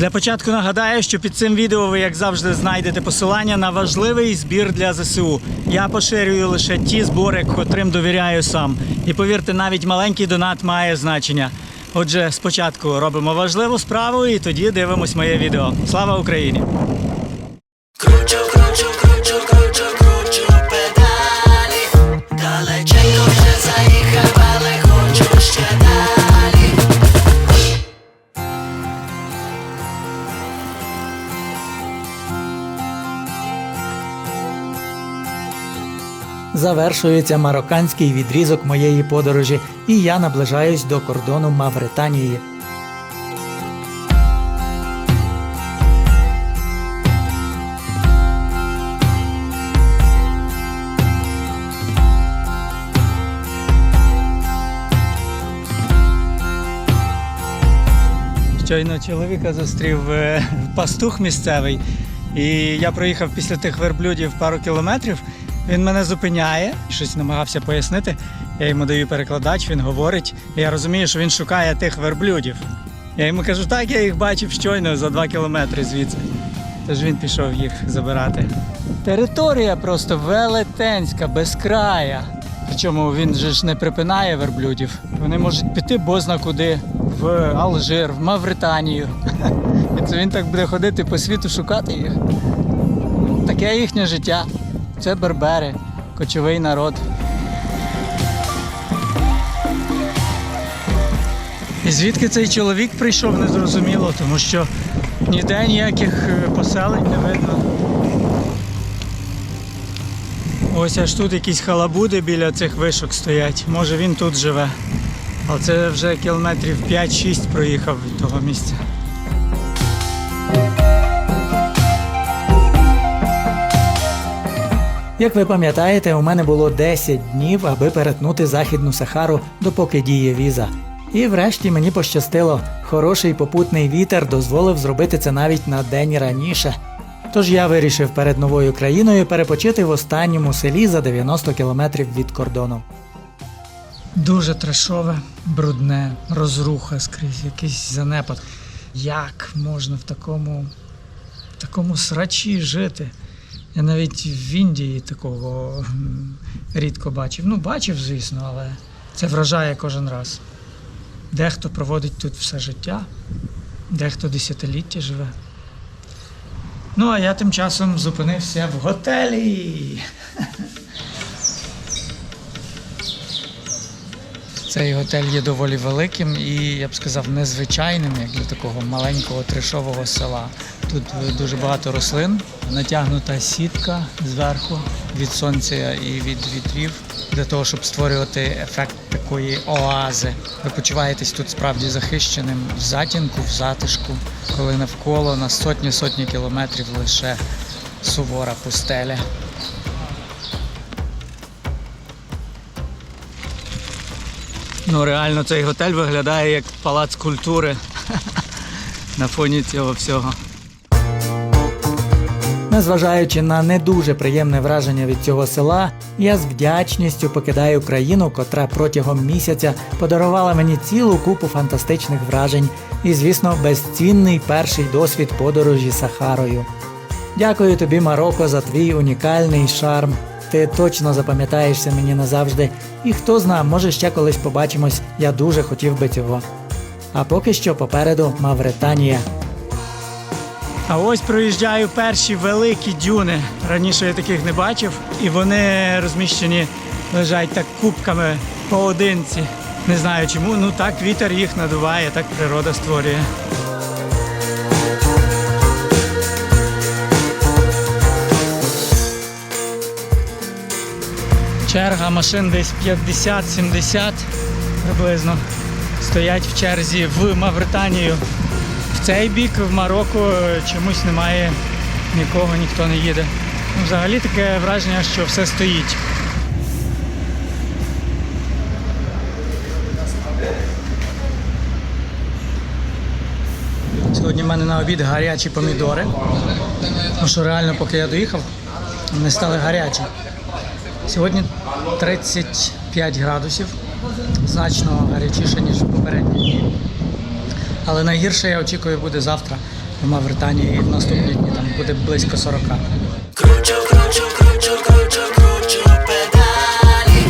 Для початку нагадаю, що під цим відео ви, як завжди, знайдете посилання на важливий збір для ЗСУ. Я поширюю лише ті збори, котрим довіряю сам. І повірте, навіть маленький донат має значення. Отже, спочатку робимо важливу справу і тоді дивимось моє відео. Слава Україні! Завершується марокканський відрізок моєї подорожі, і я наближаюсь до кордону Мавританії. Щойно чоловіка зустрів е, пастух місцевий, і я проїхав після тих верблюдів пару кілометрів. Він мене зупиняє, щось намагався пояснити. Я йому даю перекладач, він говорить. Я розумію, що він шукає тих верблюдів. Я йому кажу, так, я їх бачив щойно за два кілометри звідси. Тож він пішов їх забирати. Територія просто велетенська, безкрая. Причому він же ж не припинає верблюдів. Вони можуть піти бозна куди, в Алжир, в Мавританію. І це він так буде ходити по світу шукати їх. Таке їхнє життя. Це бербери, кочовий народ. І звідки цей чоловік прийшов, незрозуміло, тому що ніде ніяких е, поселень не видно. Ось аж тут якісь халабуди біля цих вишок стоять. Може він тут живе. Але це вже кілометрів 5-6 проїхав від того місця. Як ви пам'ятаєте, у мене було 10 днів, аби перетнути Західну Сахару, допоки діє віза. І врешті мені пощастило, хороший попутний вітер дозволив зробити це навіть на день раніше. Тож я вирішив перед новою країною перепочити в останньому селі за 90 кілометрів від кордону. Дуже трешове, брудне, розруха скрізь, якийсь занепад. Як можна в такому, в такому срачі жити? Я навіть в Індії такого рідко бачив. Ну, бачив, звісно, але це вражає кожен раз. Дехто проводить тут все життя, дехто десятиліття живе. Ну, а я тим часом зупинився в готелі. Цей готель є доволі великим і, я б сказав, незвичайним, як для такого маленького трешового села. Тут е, дуже багато рослин, натягнута сітка зверху від сонця і від вітрів для того, щоб створювати ефект такої оази. Ви почуваєтесь тут справді захищеним в затінку, в затишку, коли навколо на сотні-сотні кілометрів лише сувора пустеля. Ну реально цей готель виглядає як палац культури на фоні цього всього. Незважаючи на не дуже приємне враження від цього села, я з вдячністю покидаю країну, котра протягом місяця подарувала мені цілу купу фантастичних вражень і, звісно, безцінний перший досвід подорожі Сахарою. Дякую тобі, Марокко, за твій унікальний шарм. Ти точно запам'ятаєшся мені назавжди, і хто зна, може ще колись побачимось, я дуже хотів би цього. А поки що попереду Мавританія. А ось проїжджаю перші великі дюни. Раніше я таких не бачив, і вони розміщені, лежать так кубками поодинці. Не знаю чому, ну так вітер їх надуває, так природа створює. Черга машин десь 50-70 приблизно стоять в черзі в Мавританію. В цей бік в Марокко чомусь немає нікого, ніхто не їде. Ну, Взагалі таке враження, що все стоїть. Сьогодні в мене на обід гарячі помідори. Тому що реально, поки я доїхав, вони стали гарячі. Сьогодні 35 градусів, значно гарячіше, ніж попередні дні. Але найгірше я очікую буде завтра. в Мавританії і в наступні дні там буде близько 40. Кручу, кручу, кручу, кручу, кручу педалі.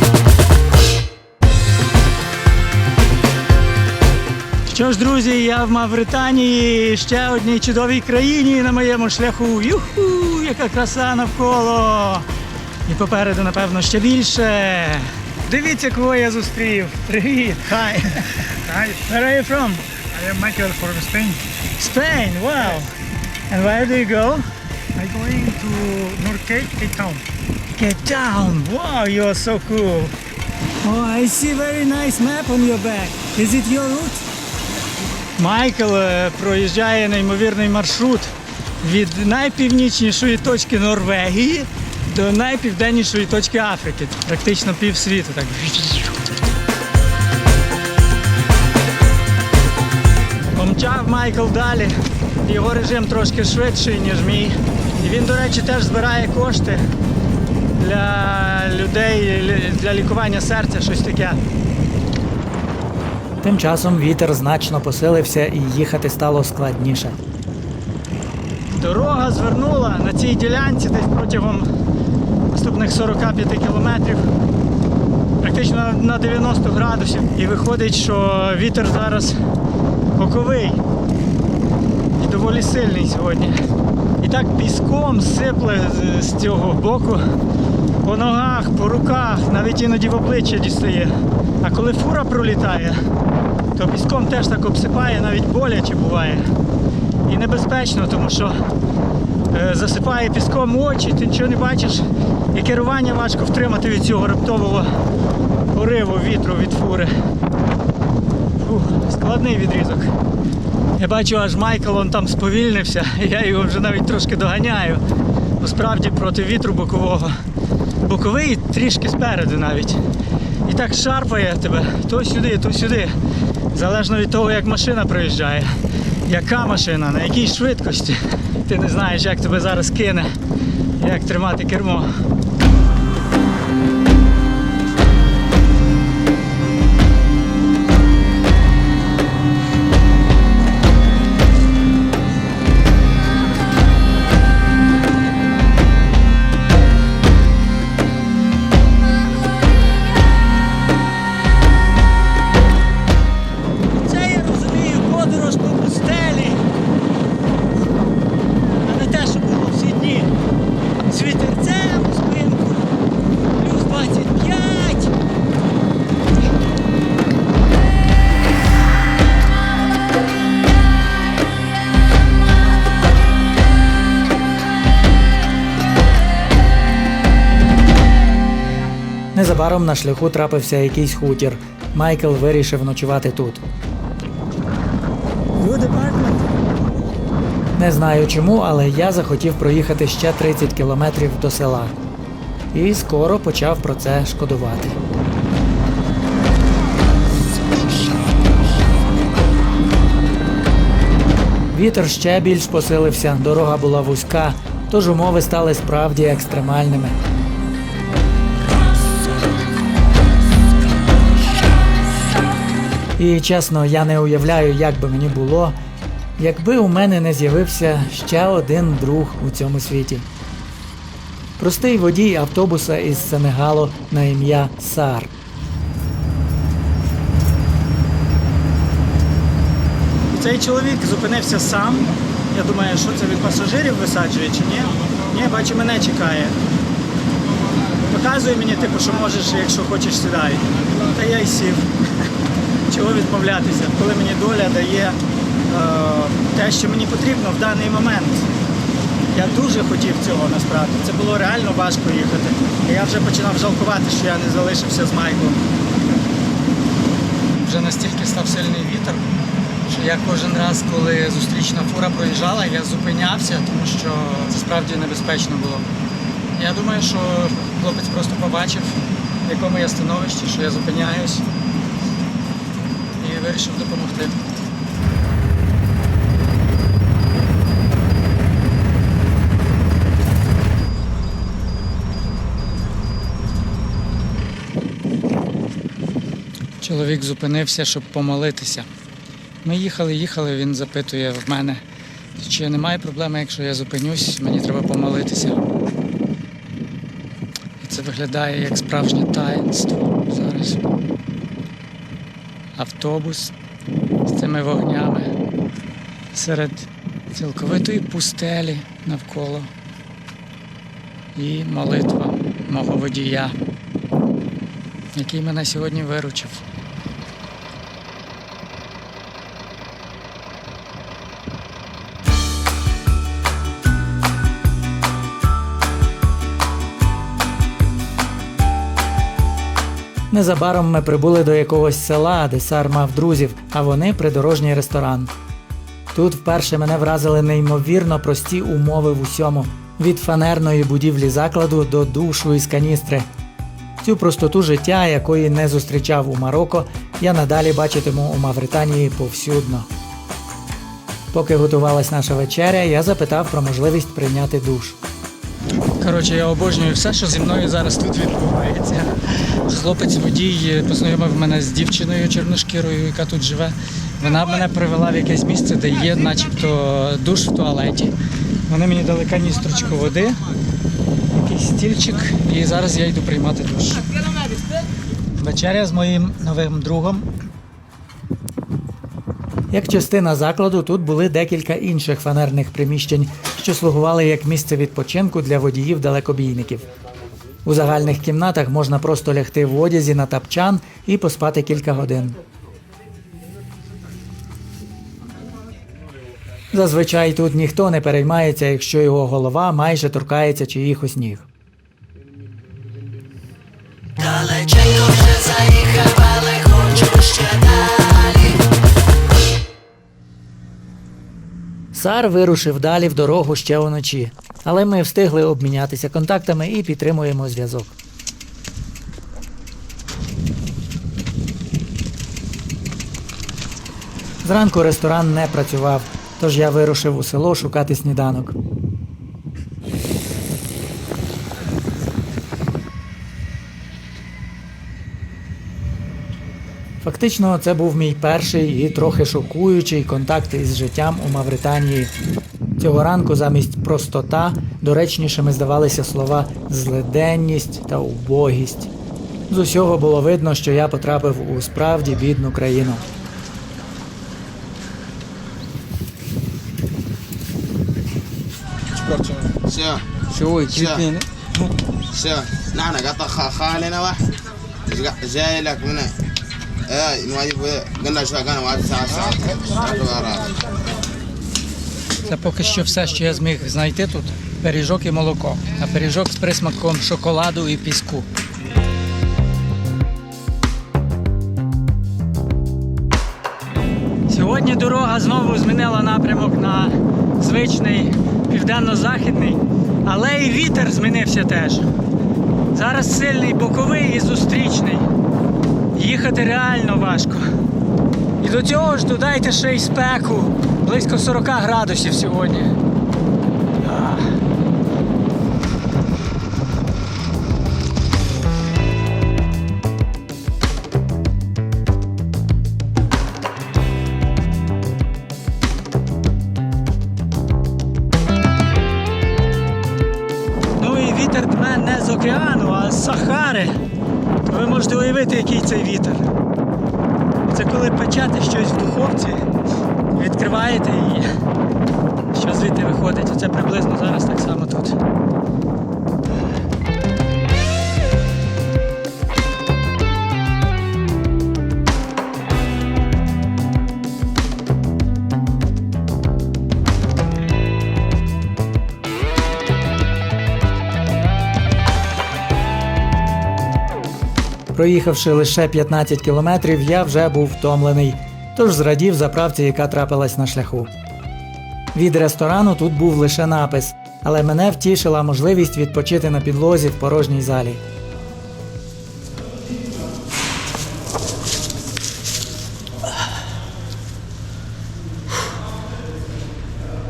Що ж, друзі, я в Мавританії, ще одній чудовій країні на моєму шляху. Юху, яка краса навколо! І попереду, напевно, ще більше. Дивіться, кого я зустрів. Привіт! Hi! Hi, Where are you from? I am Michael from Spain. Spain, wow! And where do you go? I'm going to North Cape, Cape Town. Cape Town! Wow, you are so cool! Oh, I see very nice map on your back. Is it your route? Майкл е, проїжджає неймовірний маршрут від найпівнічнішої точки Норвегії до найпівденнішої точки Африки. Практично пів світу. Так. Помчав Майкл далі. Його режим трошки швидший, ніж мій. І він, до речі, теж збирає кошти для людей, для лікування серця, щось таке. Тим часом вітер значно посилився і їхати стало складніше. Дорога звернула на цій ділянці десь протягом наступних 45 кілометрів, практично на 90 градусів. І виходить, що вітер зараз боковий і доволі сильний сьогодні. І так піском сипле з- цього боку, по ногах, по руках, навіть іноді в обличчя дістає. А коли фура пролітає, то піском теж так обсипає, навіть боляче буває. І небезпечно, тому що е, засипає піском очі, ти нічого не бачиш, і керування важко втримати від цього раптового пориву вітру від фури. Фух, складний відрізок. Я бачу, аж Майкл он там сповільнився, я його вже навіть трошки доганяю. Бо справді проти вітру бокового. Боковий трішки спереду навіть. І так шарпає тебе то сюди, то сюди. Залежно від того, як машина проїжджає. Яка машина, на якій швидкості. Ти не знаєш, як тебе зараз кине, як тримати кермо. Незабаром на шляху трапився якийсь хутір. Майкл вирішив ночувати тут. Не знаю чому, але я захотів проїхати ще 30 кілометрів до села. І скоро почав про це шкодувати. Вітер ще більш посилився, дорога була вузька, тож умови стали справді екстремальними. І чесно, я не уявляю, як би мені було, якби у мене не з'явився ще один друг у цьому світі. Простий водій автобуса із Сенегалу на ім'я Сар. Цей чоловік зупинився сам. Я думаю, що це від пасажирів висаджує чи ні. Ні, бачу, мене чекає. Показує мені, типу, що можеш, якщо хочеш, сідай. Та я й сів. Чого відмовлятися, коли мені доля дає е, те, що мені потрібно в даний момент. Я дуже хотів цього насправді. Це було реально важко їхати. І я вже починав жалкувати, що я не залишився з Майклом. Вже настільки став сильний вітер, що я кожен раз, коли зустрічна фура проїжджала, я зупинявся, тому що це справді небезпечно було. Я думаю, що хлопець просто побачив, в якому я становищі, що я зупиняюсь вирішив допомогти. Чоловік зупинився, щоб помолитися. Ми їхали, їхали, він запитує в мене, Чи немає проблеми, якщо я зупинюсь, мені треба помолитися. І це виглядає як справжнє таїнство зараз. Автобус з цими вогнями серед цілковитої пустелі навколо. І молитва мого водія, який мене сьогодні виручив. Незабаром ми прибули до якогось села, де сар мав друзів, а вони придорожній ресторан. Тут вперше мене вразили неймовірно прості умови в усьому: від фанерної будівлі закладу до душу із каністри. Цю простоту життя, якої не зустрічав у Марокко, я надалі бачитиму у Мавританії повсюдно. Поки готувалась наша вечеря, я запитав про можливість прийняти душ. Коротше, я обожнюю все, що зі мною зараз тут відбувається. Хлопець водій познайомив мене з дівчиною чорношкірою, яка тут живе. Вона мене привела в якесь місце, де є начебто душ в туалеті. Вони мені дали каністрочку води, якийсь стільчик, і зараз я йду приймати душ. Вечеря з моїм новим другом. Як частина закладу, тут були декілька інших фанерних приміщень, що слугували як місце відпочинку для водіїв-далекобійників. У загальних кімнатах можна просто лягти в одязі на тапчан і поспати кілька годин. Зазвичай тут ніхто не переймається, якщо його голова майже торкається чиїхось ніг. Сар вирушив далі в дорогу ще уночі, але ми встигли обмінятися контактами і підтримуємо зв'язок. Зранку ресторан не працював, тож я вирушив у село шукати сніданок. Фактично, це був мій перший і трохи шокуючий контакт із життям у Мавританії. Цього ранку замість простота доречнішими здавалися слова злиденність та убогість. З усього було видно, що я потрапив у справді бідну країну. شو Чого, كيفين؟ شو نحن قطع خالنا واحد جاي لك من це поки що все, що я зміг знайти тут. Пиріжок і молоко. А пиріжок з присмаком шоколаду і піску. Сьогодні дорога знову змінила напрямок на звичний південно-західний, але і вітер змінився теж. Зараз сильний боковий і зустрічний. Їхати реально важко. І до цього ж додайте ще й спеку. Близько 40 градусів сьогодні. Проїхавши лише 15 кілометрів, я вже був втомлений, тож зрадів заправці, яка трапилась на шляху. Від ресторану тут був лише напис, але мене втішила можливість відпочити на підлозі в порожній залі.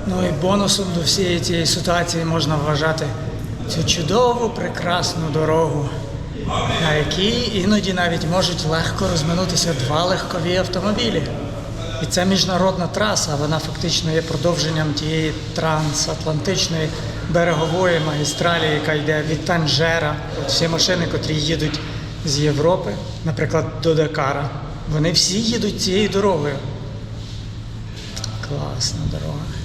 Ну і бонусом до всієї цієї ситуації можна вважати цю чудову, прекрасну дорогу, на якій іноді навіть можуть легко розминутися два легкові автомобілі. І це міжнародна траса, вона фактично є продовженням тієї трансатлантичної берегової магістралі, яка йде від Танжера. Всі машини, котрі їдуть з Європи, наприклад, до Дакара, вони всі їдуть цією дорогою. Класна дорога.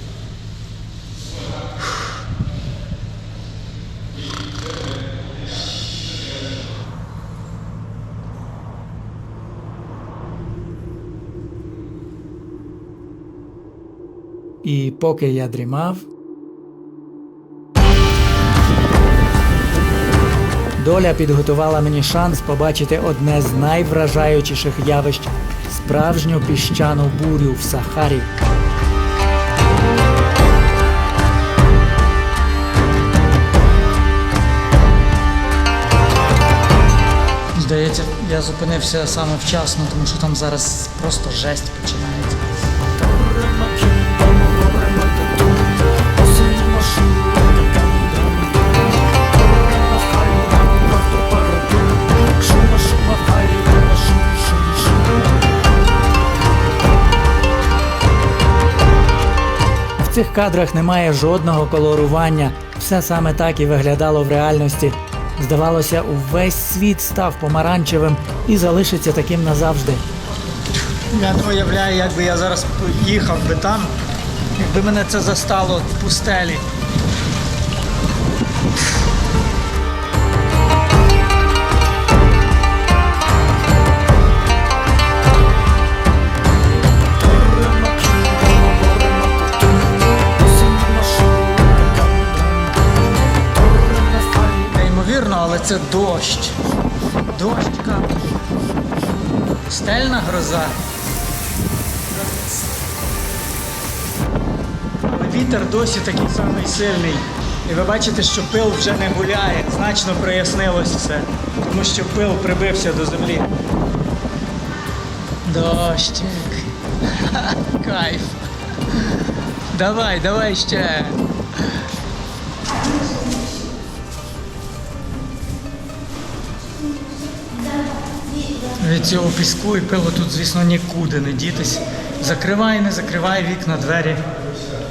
І поки я дрімав, доля підготувала мені шанс побачити одне з найвражаючіших явищ справжню піщану бурю в Сахарі. Здається, я зупинився саме вчасно, тому що там зараз просто жесть починається. Цих кадрах немає жодного колорування. Все саме так і виглядало в реальності. Здавалося, увесь світ став помаранчевим і залишиться таким назавжди. Я не уявляю, як би я зараз їхав би там, якби мене це застало в пустелі. Це дощ. Дощ капає. Стельна гроза. Але вітер досі такий самий сильний. І ви бачите, що пил вже не гуляє. Значно прояснилось все. Тому що пил прибився до землі. Дощик. Кайф. Давай, давай ще. Цього піску і пилу тут, звісно, нікуди не дітись. Закривай, не закривай вікна, двері.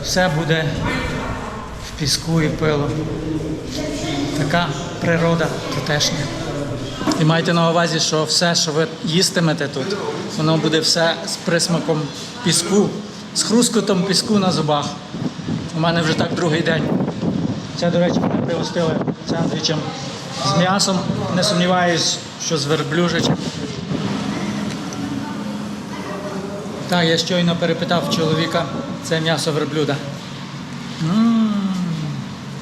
Все буде в піску і пилу. Така природа тутешня. І майте на увазі, що все, що ви їстимете тут, воно буде все з присмаком піску, з хрускотом піску на зубах. У мене вже так другий день. Це, до речі, мене пригостили сендвічем з м'ясом. Не сумніваюсь, що з верблюжичем. Так, я щойно перепитав чоловіка, це м'ясо верблюда.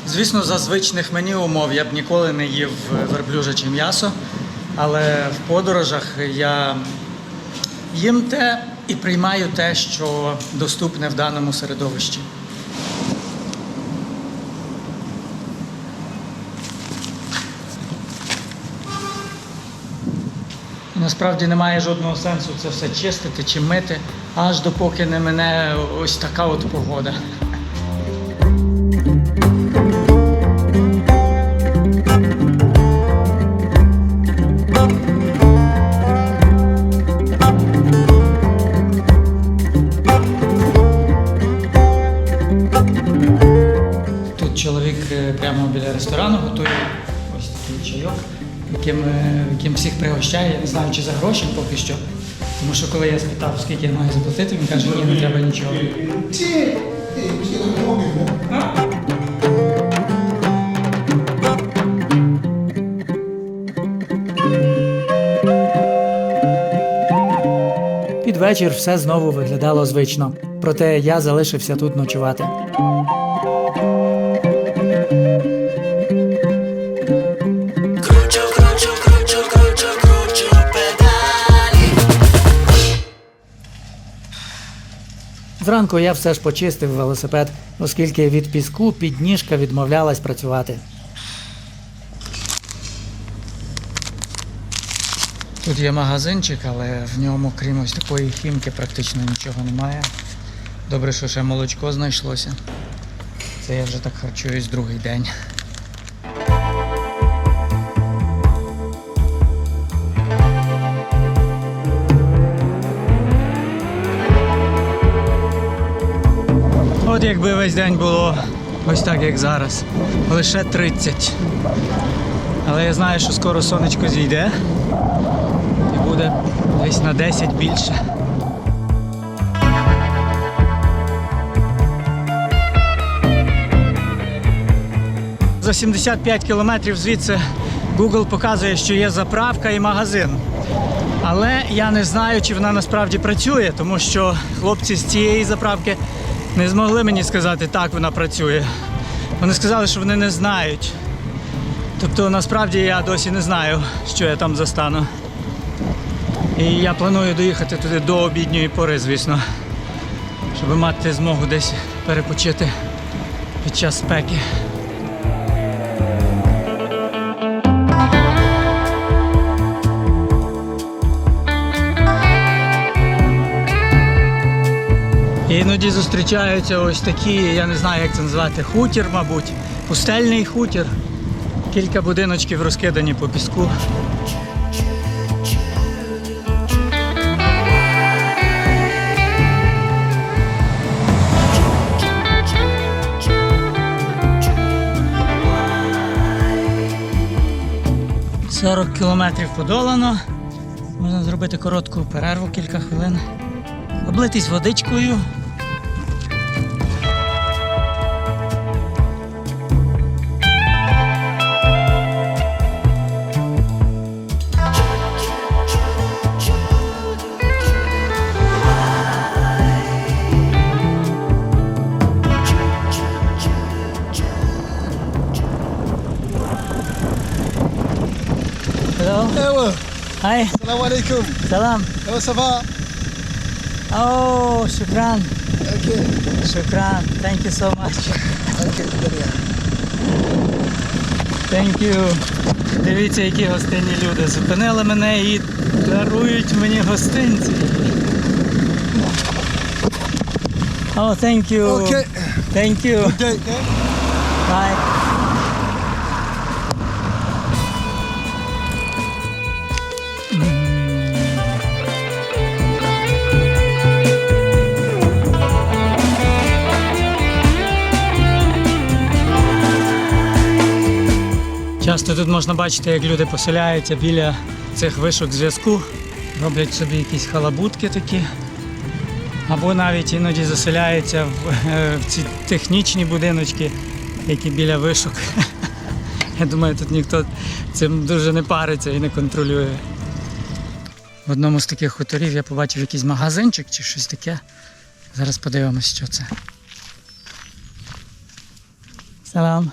Звісно, за звичних мені умов я б ніколи не їв верблюжаче м'ясо, але в подорожах я їм те і приймаю те, що доступне в даному середовищі. Насправді немає жодного сенсу це все чистити чи мити, аж допоки не мине ось така от погода. Всіх. Я не знаю, чи за гроші поки що. Тому що коли я спитав, скільки я маю заплатити, він каже, ні, не треба нічого. Під вечір все знову виглядало звично, проте я залишився тут ночувати. Зранку я все ж почистив велосипед, оскільки від піску підніжка відмовлялась працювати. Тут є магазинчик, але в ньому, крім ось такої хімки, практично нічого немає. Добре, що ще молочко знайшлося. Це я вже так харчуюсь другий день. Якби весь день було ось так, як зараз. Лише 30. Але я знаю, що скоро сонечко зійде і буде десь на 10 більше. За 75 кілометрів звідси Google показує, що є заправка і магазин. Але я не знаю, чи вона насправді працює, тому що хлопці з цієї заправки не змогли мені сказати, так вона працює. Вони сказали, що вони не знають. Тобто насправді я досі не знаю, що я там застану. І я планую доїхати туди до обідньої пори, звісно, щоб мати змогу десь перепочити під час спеки. Іноді зустрічаються ось такі, я не знаю, як це назвати, хутір, мабуть, пустельний хутір. Кілька будиночків розкидані по піску. «40 кілометрів подолано. Можна зробити коротку перерву кілька хвилин. Облитись водичкою. Salam. Comment ça va Oh, shukran. Ok, Shukran. Thank you so much. ok, de rien. Thank you. Дивіться, які гостинні люди. Зупинили мене і дарують мені гостинці. Oh, thank you. Ok, Thank you. good day. eh? Bye. Часто тут можна бачити, як люди поселяються біля цих вишок зв'язку, роблять собі якісь халабутки такі, або навіть іноді заселяються в, е, ці технічні будиночки, які біля вишок. Я думаю, тут ніхто цим дуже не париться і не контролює. В одному з таких хуторів я побачив якийсь магазинчик чи щось таке. Зараз подивимось, що це. Салам.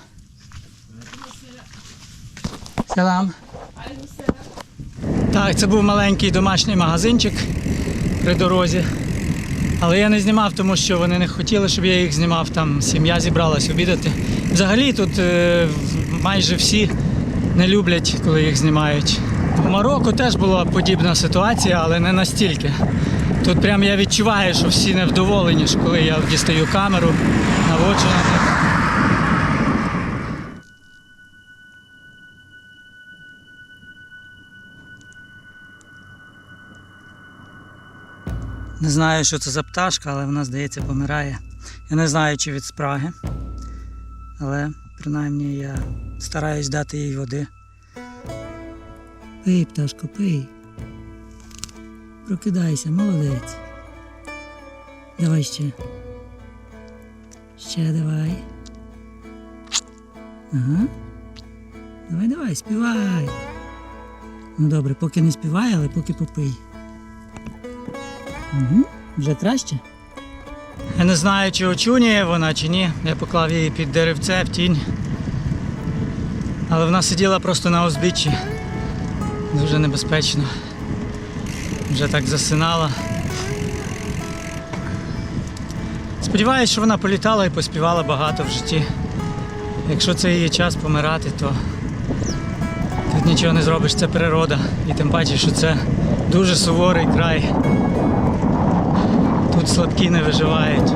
Салам. Так, це був маленький домашній магазинчик при дорозі. Але я не знімав, тому що вони не хотіли, щоб я їх знімав. Там сім'я зібралась обідати. Взагалі тут е, майже всі не люблять, коли їх знімають. В Марокко теж була подібна ситуація, але не настільки. Тут прям я відчуваю, що всі невдоволені, коли я дістаю камеру, наводжу Не знаю, що це за пташка, але вона, здається, помирає. Я не знаю, чи від спраги. Але принаймні я стараюсь дати їй води. Пий, пташко, пий. Прокидайся, молодець. Давай ще. Ще давай. Ага. Давай, давай, співай. Ну добре, поки не співай, але поки попий. Угу. Вже краще? Я не знаю, чи очуняє вона, чи ні. Я поклав її під деревце в тінь. Але вона сиділа просто на узбіччі. Дуже небезпечно. Вже так засинала. Сподіваюсь, що вона політала і поспівала багато в житті. Якщо це її час помирати, то тут нічого не зробиш, це природа. І тим паче, що це дуже суворий край. Тут сладкі не виживають.